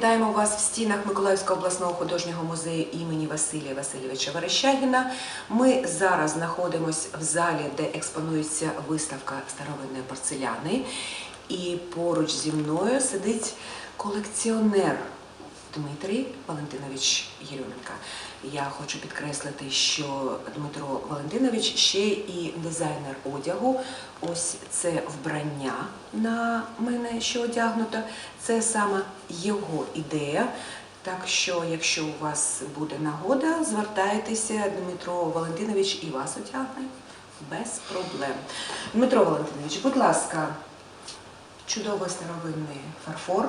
Вітаємо вас в стінах Миколаївського обласного художнього музею імені Василія Васильовича Верещагіна. Ми зараз знаходимося в залі, де експонується виставка старовинної порцеляни. І поруч зі мною сидить колекціонер Дмитрій Валентинович Єрьоменка. Я хочу підкреслити, що Дмитро Валентинович ще і дизайнер одягу. Ось це вбрання на мене, що одягнуто. Це саме його ідея. Так що, якщо у вас буде нагода, звертайтеся, Дмитро Валентинович і вас одягне без проблем. Дмитро Валентинович, будь ласка, чудовий старовинний фарфор.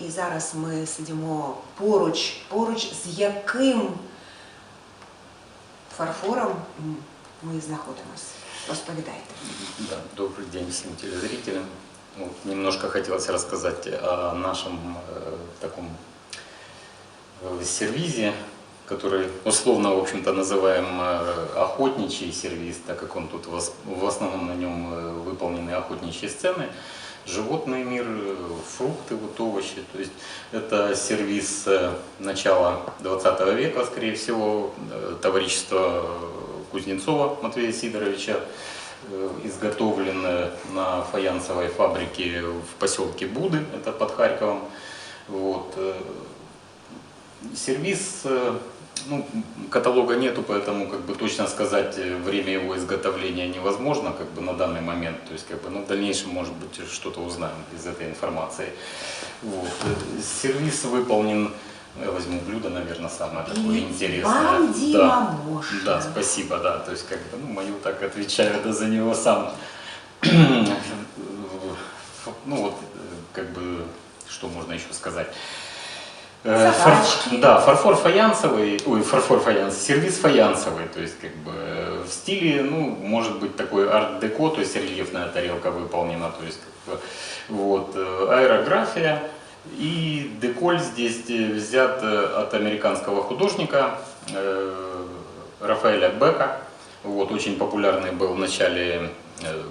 І зараз ми сидимо поруч, поруч з яким фарфором ми знаходимося. Розповідайте. Да, добрый день всем телезрителям. Вот, немножко хотелось рассказать о нашем э, таком э, который условно, в общем-то, называем э, охотничий сервиз, так как он тут в основном на нем э, выполнены охотничьи сцены, животный мир, фрукты, вот овощи. То есть это сервис э, начала 20 века, скорее всего, э, товарищества э, Кузнецова Матвея Сидоровича, изготовлен на фаянсовой фабрике в поселке Буды, это под Харьковом. Вот. Сервис, ну, каталога нету, поэтому как бы точно сказать э, время его изготовления невозможно как бы на данный момент. То есть как бы, ну, в дальнейшем, может быть, что-то узнаем из этой информации. Вот. Сервис выполнен, я возьму блюдо, наверное, самое такое И интересное. вам, Да. Дима, можно. Да, спасибо, да. То есть как бы, ну, мою так отвечаю, да за него сам. ну вот, э, как бы, что можно еще сказать? Э, Собачки. да, фарфор фаянсовый, ой, фарфор фаянс, сервис фаянсовый, то есть как бы э, в стиле, ну, может быть такой арт-деко, то есть рельефная тарелка выполнена, то есть как бы, вот, э, аэрография и деколь здесь взят от американского художника Рафаэля Бека, вот, очень популярный был в начале,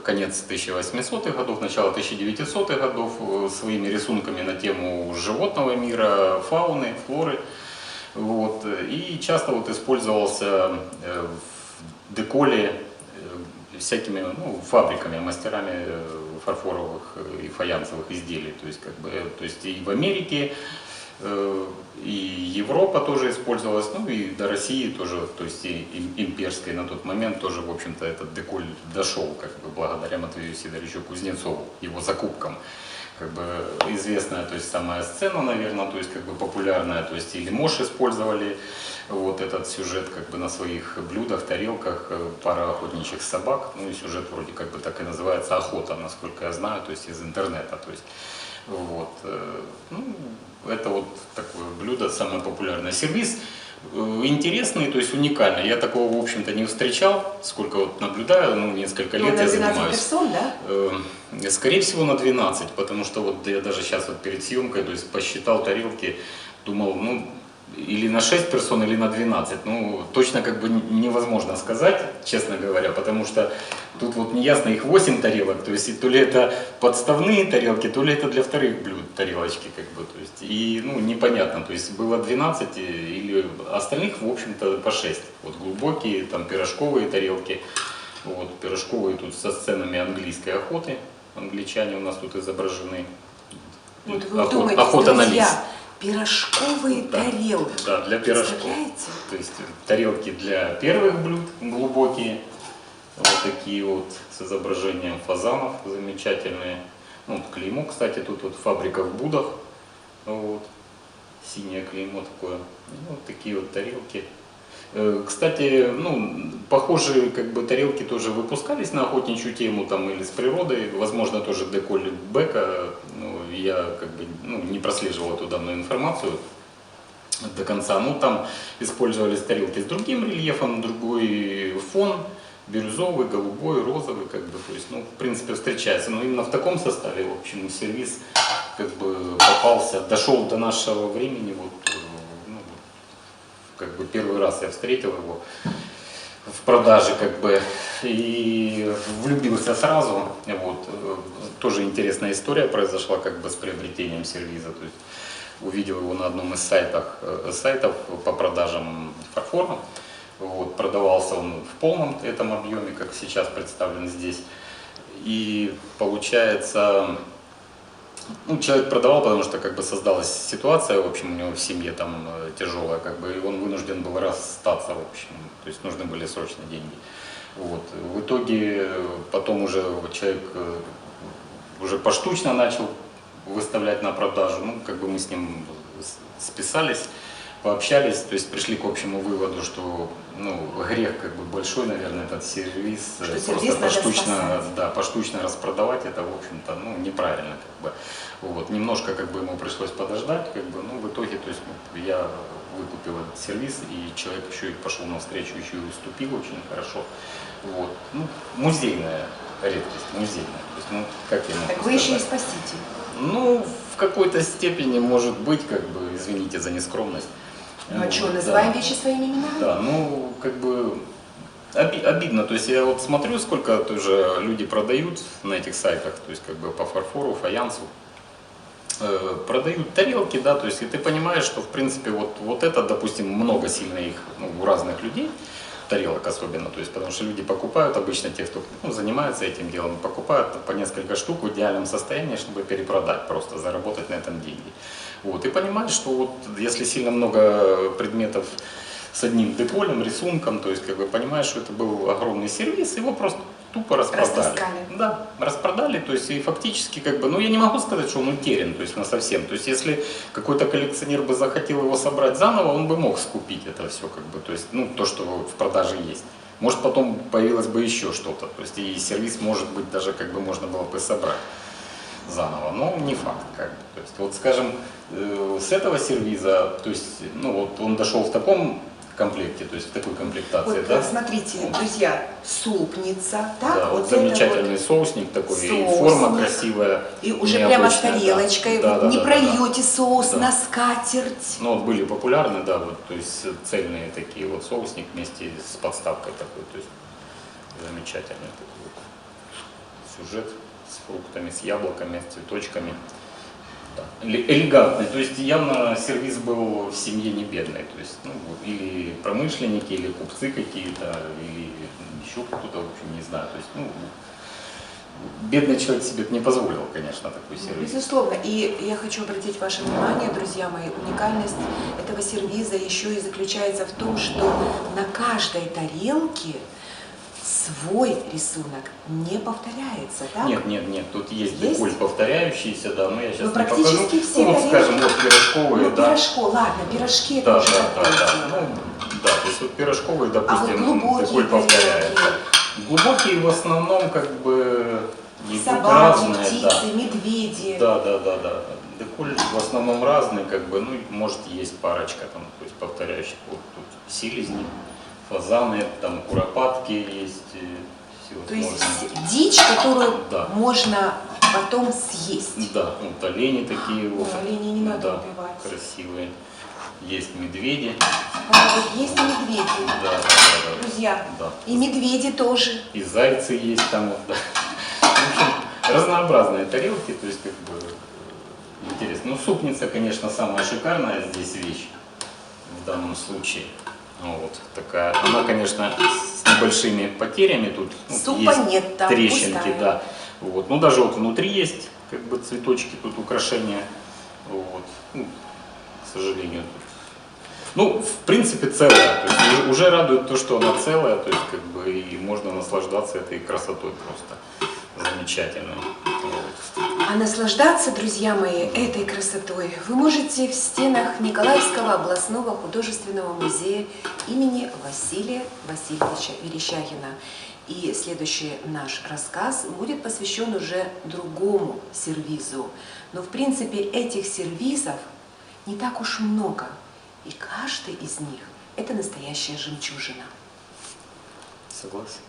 конец 1800-х годов, начало 1900-х годов э, своими рисунками на тему животного мира, фауны, флоры. Вот, э, и часто вот использовался э, в деколе э, всякими ну, фабриками, мастерами э, фарфоровых э, и фаянсовых изделий. То есть, как бы, э, то есть и в Америке, э, и Европа тоже использовалась, ну и до России тоже, то есть и им- имперской на тот момент тоже, в общем-то, этот деколь дошел, как бы благодаря Матвею Сидоровичу Кузнецову, его закупкам. Как бы известная, то есть самая сцена, наверное, то есть как бы популярная, то есть или Мош использовали вот этот сюжет как бы на своих блюдах, тарелках, э, пара охотничьих собак, ну и сюжет вроде как бы так и называется охота, насколько я знаю, то есть из интернета, то есть вот, э, ну, это вот такое блюдо, самое популярное. Сервис э, интересный, то есть уникальный. Я такого, в общем-то, не встречал, сколько вот наблюдаю, ну, несколько Ну, лет на я 12 занимаюсь. персон, да? Э, Скорее всего на 12, потому что вот я даже сейчас вот перед съемкой, то есть посчитал тарелки, думал, ну, или на 6 персон, или на 12. Ну, точно как бы невозможно сказать, честно говоря, потому что тут вот неясно, их 8 тарелок, то есть то ли это подставные тарелки, то ли это для вторых блюд тарелочки, как бы, то есть, и, ну, непонятно, то есть было 12, и- или остальных, в общем-то, по 6. Вот глубокие, там, пирожковые тарелки, вот, пирожковые тут со сценами английской охоты, англичане у нас тут изображены. Вот вы Охот- думаете, охота на друзья, лис. Пирожковые Да. тарелки. Да, для пирожков. То есть тарелки для первых блюд глубокие, вот такие вот с изображением фазанов замечательные. Ну, клеймо, кстати, тут вот фабрика в Будах, вот, синее клеймо такое. Ну, вот такие вот тарелки. Э, Кстати, ну, похожие как бы тарелки тоже выпускались на охотничью тему там или с природой, возможно тоже деколь Бека, ну, я как бы ну, не прослеживал эту данную информацию до конца. Ну, там использовались тарелки с другим рельефом, другой фон, бирюзовый, голубой, розовый, как бы, то есть, ну, в принципе, встречается. Но именно в таком составе, в общем, сервис как бы попался, дошел до нашего времени, вот, как бы первый раз я встретил его. в продаже как бы и влюбился сразу. Вот. Э, Тоже интересная история произошла как бы с приобретением сервиза. То есть увидел его на одном из сайтов, э, сайтов по продажам фарфора. Вот. Продавался он в полном этом объеме, как сейчас представлен здесь. И получается, ну, человек продавал, потому что как бы создалась ситуация, в общем, у него в семье там э, тяжелая, как бы, и он вынужден был расстаться, в общем, то есть нужны были срочно деньги. Вот. В итоге э, потом уже человек э, уже поштучно начал выставлять на продажу, ну, как бы мы с ним списались, пообщались, то есть пришли к общему выводу, что ну, грех как бы большой, наверное, этот сервис, э, Что сервис надо поштучно, да, поштучно распродавать, это, в общем-то, ну, неправильно, как бы. Вот, немножко, как бы, ему пришлось подождать, как бы, ну, в итоге, то есть, ну, я выкупил этот сервис, и человек еще и пошел навстречу, еще и уступил очень хорошо. Вот, ну, музейная редкость, музейная. То есть, ну, как я могу Так вы еще и спаситель. Ну, в какой-то степени, может быть, как бы, извините за нескромность. Ну а что, да. называем вещи своими именами? Да, ну, как бы оби- обидно. То есть я вот смотрю, сколько тоже люди продают на этих сайтах, то есть как бы по фарфору, фаянсу. Э, Продают тарелки, да, то есть и ты понимаешь, что в принципе вот, вот это, допустим, много сильно их ну, у разных людей, тарелок особенно, то есть потому что люди покупают обычно те, кто ну, занимается этим делом, покупают по несколько штук в идеальном состоянии, чтобы перепродать просто, заработать на этом деньги. Вот, и понимаешь, что вот если сильно много предметов с одним деколем, рисунком, то есть как бы понимаешь, что это был огромный сервис, его просто тупо распродали. Растаскали. Да, распродали, то есть и фактически как бы, ну я не могу сказать, что он утерян, то есть на совсем. То есть если какой-то коллекционер бы захотел его собрать заново, он бы мог скупить это все как бы, то есть ну то, что в продаже есть. Может потом появилось бы еще что-то, то есть и сервис может быть даже как бы можно было бы собрать заново, но не факт как бы. То есть вот скажем э, с этого сервиза, то есть ну вот он дошел в таком комплекте, то есть в такой комплектации, Вот, да? смотрите, друзья, супница, так, Да, вот замечательный вот. соусник такой, и соусник. форма красивая. И уже прямо с да. тарелочкой, Да, вы да, не да, да, прольете соус Да. на скатерть. Ну вот были популярны, да, вот, то есть цельные такие вот соусник вместе с подставкой такой, то есть замечательный такой вот сюжет с фруктами, с яблоками, с цветочками. Эле- Элегантный, то есть явно сервис был в семье не бедной, то есть ну, или промышленники, или купцы какие-то, или еще кто-то, в общем, не знаю, то есть ну, бедный человек себе не позволил, конечно, такой сервис. Безусловно. И я хочу обратить ваше внимание, друзья мои, уникальность этого сервиза еще и заключается в том, что на каждой тарелке свой рисунок не повторяется, так? Нет, нет, нет, тут есть, Есть? деколь повторяющийся, да, но я сейчас Ну, не практически покажу. все ну, вот, скажем, вот пирожковые, Ну, да. пирожко, ладно, пирожки это Да, уже да, да, да. дело. Ну, да, то есть вот пирожковые, А вот допустим, деколь повторяется. Глубокие в основном как бы собаки, разные, птицы, да. медведи. Да, да, да, да. Деколь в основном разный, как бы, ну, может, есть парочка там, то есть повторяющих. Вот тут селезни, фазаны, там куропатки есть, То есть дичь, которую Да. можно потом съесть. Да, вот олени такие вот. Ой, оленей не надо да, убивать. красивые. Есть медведи. А вот есть и медведи. Да, да, да, да. Друзья, Да. и медведи тоже. И зайцы есть там вот, да. В общем, разнообразные тарелки, то есть как бы интересно. Ну, супница, конечно, самая шикарная здесь вещь в данном случае. Ну, Вот такая. Она, конечно, с небольшими потерями тут. ну, Супа есть нет там, трещинки, пустая. да. Вот. Ну, даже вот внутри есть как бы цветочки, тут украшения. Вот. Ну, к сожалению, тут ну, в принципе, целая. То есть уже радует то, что она целая, то есть как бы и можно наслаждаться этой красотой просто замечательной. Вот. А наслаждаться, друзья мои, этой красотой вы можете в стенах Николаевского областного художественного музея имени Василия Васильевича Верещагина. И следующий наш рассказ будет посвящен уже другому сервизу. Но в принципе этих сервизов не так уж много. И каждый из них – это настоящая жемчужина. Согласен.